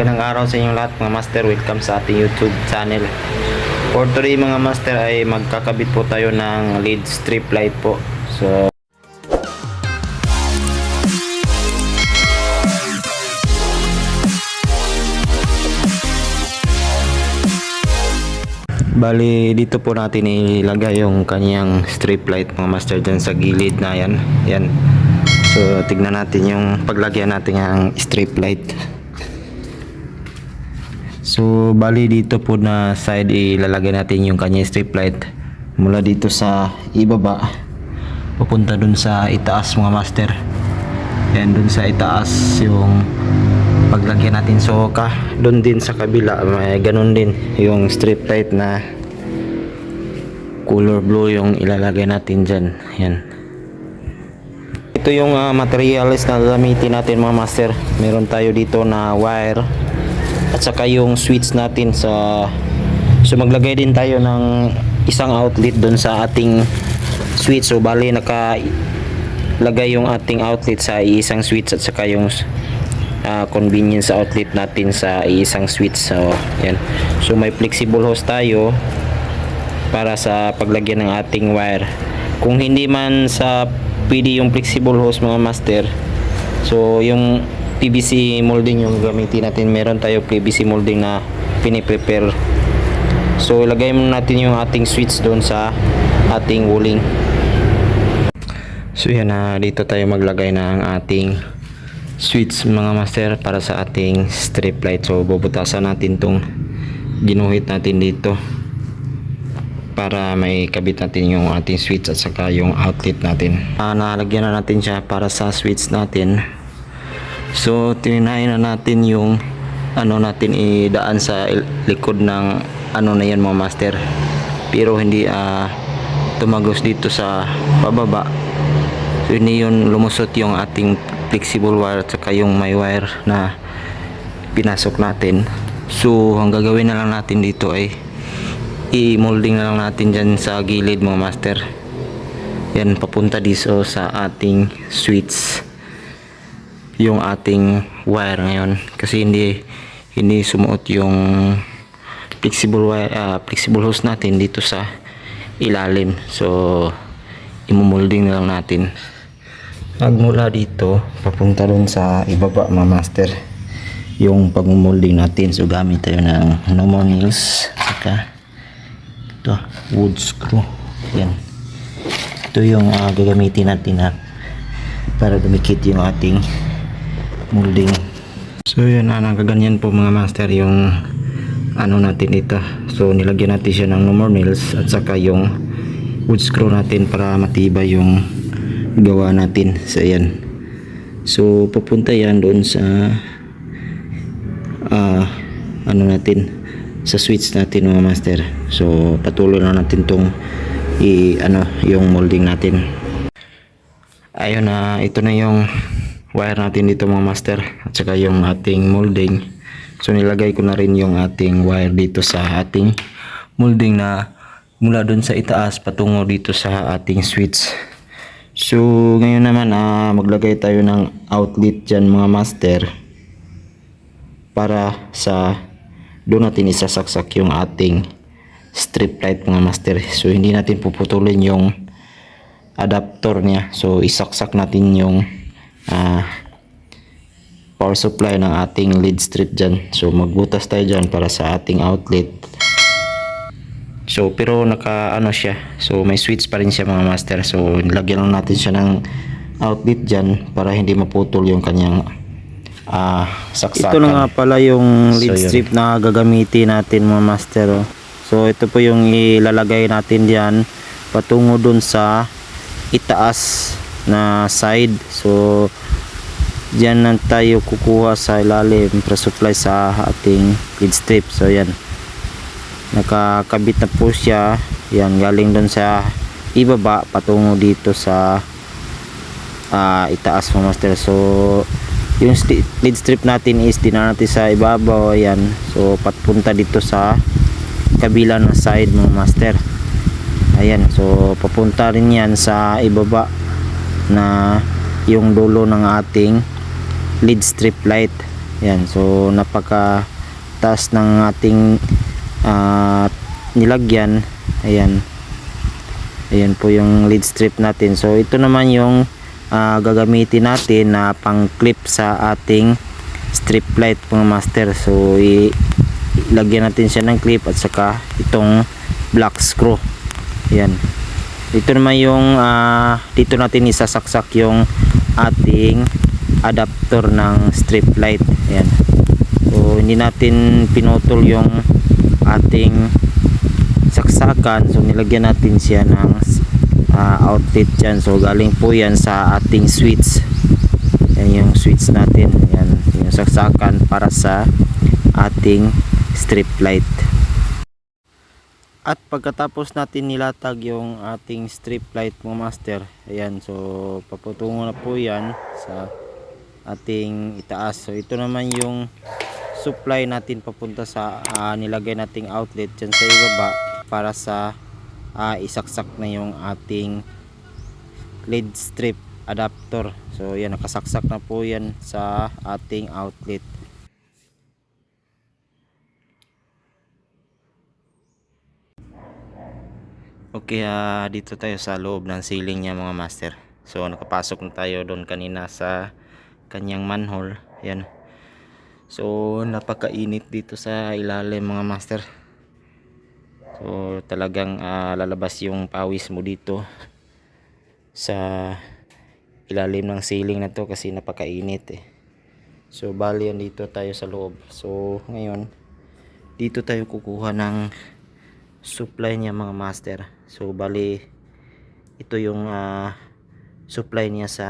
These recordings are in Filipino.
Magandang araw sa inyong lahat mga master. Welcome sa ating YouTube channel. For today mga master ay magkakabit po tayo ng lead strip light po. So Bali dito po natin ilagay yung kanyang strip light mga master dyan sa gilid na yan. Yan. So tignan natin yung paglagyan natin ng strip light. So, bali dito po na side ilalagay natin yung kanya strip light mula dito sa ibaba papunta dun sa itaas mga master. Yan dun sa itaas yung paglagyan natin so ka dun din sa kabila may ganun din yung strip light na color blue yung ilalagay natin dyan. Yan. Ito yung ah, materials na gagamitin natin mga master. Meron tayo dito na wire at saka yung switch natin sa so maglagay din tayo ng isang outlet doon sa ating switch so bali naka lagay yung ating outlet sa isang switch at saka yung ah, convenience outlet natin sa isang switch so yan. So may flexible hose tayo para sa paglagyan ng ating wire. Kung hindi man sa pwede yung flexible hose mga master so yung PVC molding yung gamitin natin. Meron tayo PVC molding na piniprepare. So ilagay muna natin yung ating switch doon sa ating wooling. So yan na. Dito tayo maglagay ng ating switch mga master para sa ating strip light. So bubutasan natin tong ginuhit natin dito para may kabit natin yung ating switch at saka yung outlet natin. Uh, nalagyan na natin siya para sa switch natin So, tininayin na natin yung ano natin idaan sa likod ng ano na yan mga master. Pero hindi ah, tumagos dito sa pababa. So, hindi yun lumusot yung ating flexible wire at saka yung may wire na pinasok natin. So, ang gagawin na lang natin dito ay i-molding na lang natin dyan sa gilid mga master. Yan, papunta dito sa ating switch yung ating wire ngayon. Kasi hindi hindi sumuot yung flexible wire ah, flexible hose natin dito sa ilalim. So imumolding na lang natin. Magmula dito papunta dun sa ibaba mga master yung pagmumolding natin. So gamit tayo ng normal nails saka ito wood screw. Yan. Ito yung ah, gagamitin natin na para dumikit yung ating molding. So yun na nagaganyan po mga master yung ano natin ito. So nilagyan natin siya ng normal nails at saka yung wood screw natin para matibay yung gawa natin. So yan. So papunta yan doon sa ah ano natin sa switch natin mga master. So patuloy na natin tong i ano yung molding natin. Ayun na ito na yung wire natin dito mga master at saka yung ating molding. So nilagay ko na rin yung ating wire dito sa ating molding na mula dun sa itaas patungo dito sa ating switch. So ngayon naman ah, maglagay tayo ng outlet dyan mga master para sa doon natin isasaksak yung ating strip light mga master. So hindi natin puputulin yung adapter niya. So isaksak natin yung ah, power supply ng ating lead strip dyan. So magbutas tayo dyan para sa ating outlet. So pero naka ano siya. So may switch pa rin siya mga master. So lagyan lang natin siya ng outlet dyan para hindi maputol yung kanyang ah saksakan. Ito na nga pala yung lead So, yun. strip na gagamitin natin mga master. oh. So ito po yung ilalagay natin diyan patungo dun sa itaas na side. So diyan na tayo kukuha sa ilalim para supply sa ating lead strip. So yan. Nakakabit na po siya. Yan galing dun sa ibaba patungo dito sa ah, itaas mga master. So yung lead strip natin is dinan natin sa ibabaw ayan so papunta dito sa kabila ng side mga master ayan so papunta rin yan sa ibaba na yung dulo ng ating lead strip light Yan, so napaka taas ng ating ah, nilagyan. Ayan. Ayan po yung lead strip natin. So ito naman yung ah, gagamitin natin na pang clip sa ating strip light mga master. So ilagyan natin siya ng clip at saka itong black screw. Ayan. Dito naman yung ah, dito natin isasaksak yung ating adapter ng strip light. Ayan. So hindi natin pinutol yung ating saksakan. So nilagyan natin siya ng ah, outlet dyan. So galing po yan sa ating switch. Yan yung switch natin. Yan yung saksakan para sa ating strip light. At pagkatapos natin nilatag yung ating strip light mga master, ayan, so paputungo na po yan sa ating itaas. So ito naman yung supply natin papunta sa ah, nilagay nating outlet dyan sa ibaba para sa ah, isaksak na yung ating lead strip adapter. So yan, nakasaksak na po yan sa ating outlet. Okay, ah, dito tayo sa loob ng ceiling niya mga master. So nakapasok na tayo doon kanina sa kanyang manhole. Yan. So napakainit dito sa ilalim mga master. So talagang ah, lalabas yung pawis mo dito sa ilalim ng ceiling na to kasi napakainit eh. So bali yan dito tayo sa loob. So ngayon dito tayo kukuha ng supply niya mga master. So bali ito yung ah, supply niya sa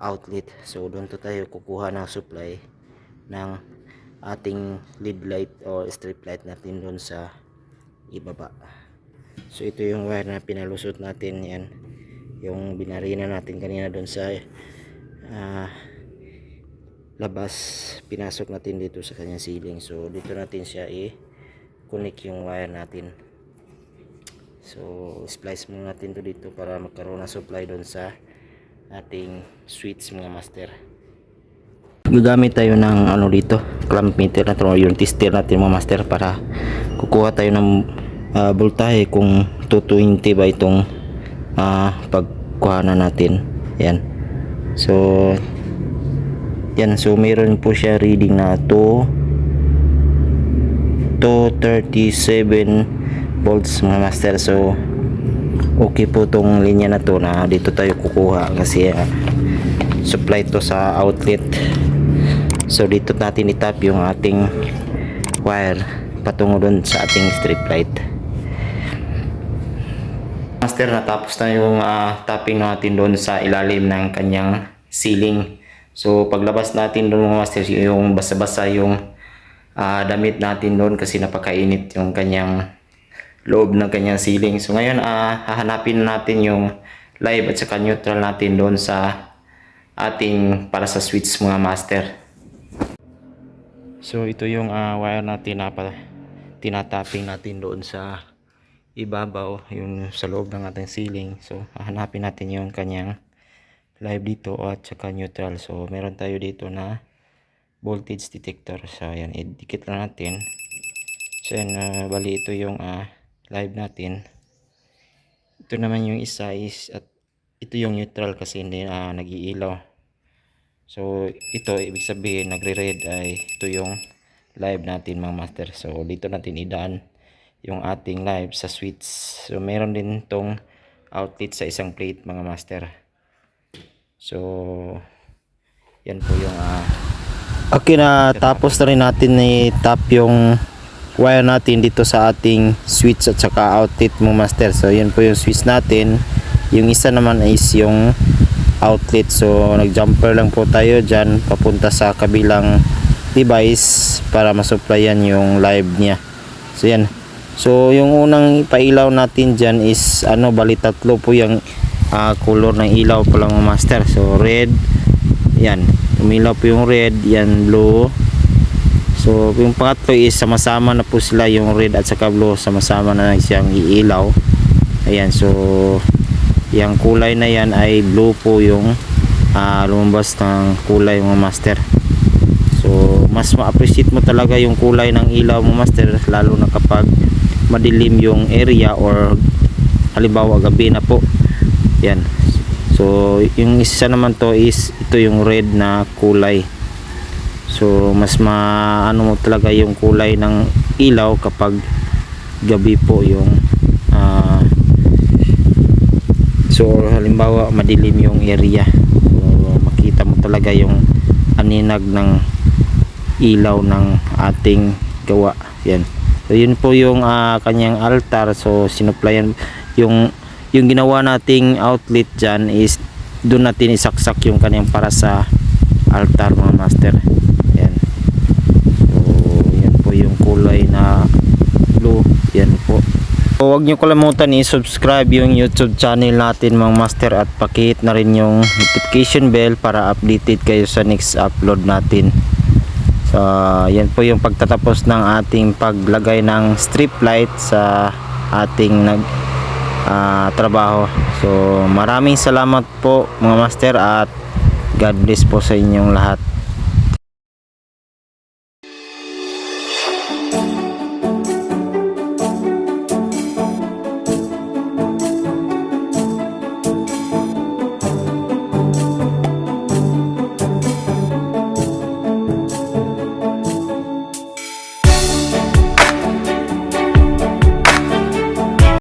outlet. So doon to tayo kukuha ng supply ng ating lead light or strip light natin doon sa ibaba. So ito yung wire na pinalusot natin yan. Yung binarina natin kanina doon sa ah, labas pinasok natin dito sa kanyang ceiling. So dito natin siya i-connect yung wire natin. So, splice muna natin to dito para magkaroon ng supply doon sa ating switch mga master. Gagamit tayo ng ano dito, clamp meter na to, yung tester natin mga master para kukuha tayo ng ah, voltahe kung 220 ba itong ah, pagkuha na natin. Yan. So, yan. So, meron po siya reading na 2 237 volts mga master so okay po tong linya na to na dito tayo kukuha kasi ah, supply to sa outlet. So dito natin itap yung ating wire patungo dun sa ating strip light. Master natapos na yung ah, tapping natin doon sa ilalim ng kanyang ceiling. So paglabas natin doon mga master yung basa-basa yung ah, damit natin doon kasi napakainit yung kanyang loob ng kanyang ceiling. So ngayon ah hahanapin natin yung live at saka neutral natin doon sa ating para sa switch mga master. So ito yung ah, wire natin na pa, tinatapping natin doon sa ibabaw yung sa loob ng ating ceiling. So hahanapin natin yung kanyang live dito at saka neutral. So meron tayo dito na voltage detector. So ayan, idikit lang natin. So yan, ah, bali ito yung ah, live natin. Ito naman yung isa is at ito yung neutral kasi hindi na nag-iilaw. So ito ibig sabihin nagre-red ay ito yung live natin mga master. So dito natin idaan yung ating live sa switch. So meron din tong outlet sa isang plate mga master. So yan po yung ah, Okay na tapos na rin natin i-tap yung wire natin dito sa ating switch at saka outlet mo master. So yun po yung switch natin. Yung isa naman is yung outlet. So nag-jumper lang po tayo dyan papunta sa kabilang device para masupplyan yung live niya. So yan. So yung unang ipailaw natin dyan is ano bali tatlo po yung ah, color ng ilaw pa lang mga master. So red, yan umilaw po yung red yan blue so yung pangatlo is sama-sama na po sila yung red at saka blue sama-sama na siyang iilaw. Ayan so yung kulay na yan ay blue po yung ah, lumabas ng kulay mga master. Mas ma-appreciate mo talaga yung kulay ng ilaw mo master lalo na kapag madilim yung area or halimbawa gabi na po. Yan so yung isa naman to is ito yung red na kulay so mas maano mo talaga yung kulay ng ilaw kapag gabi po yung ah, so halimbawa madilim yung area. So makita mo talaga yung aninag ng ilaw ng ating gawa. Yan. So yun po yung ah, kanyang altar. So sinuplayan yung yung ginawa nating outlet dyan is doon natin isaksak yung kanyang para sa altar mga master yan so yan po yung kulay na blue yan po So, huwag nyo kalimutan i-subscribe yung YouTube channel natin mga master at pakihit na rin yung notification bell para updated kayo sa next upload natin. So, yan po yung pagtatapos ng ating paglagay ng strip light sa ating nag ah, trabaho. So, maraming salamat po mga master at God bless po sa inyong lahat.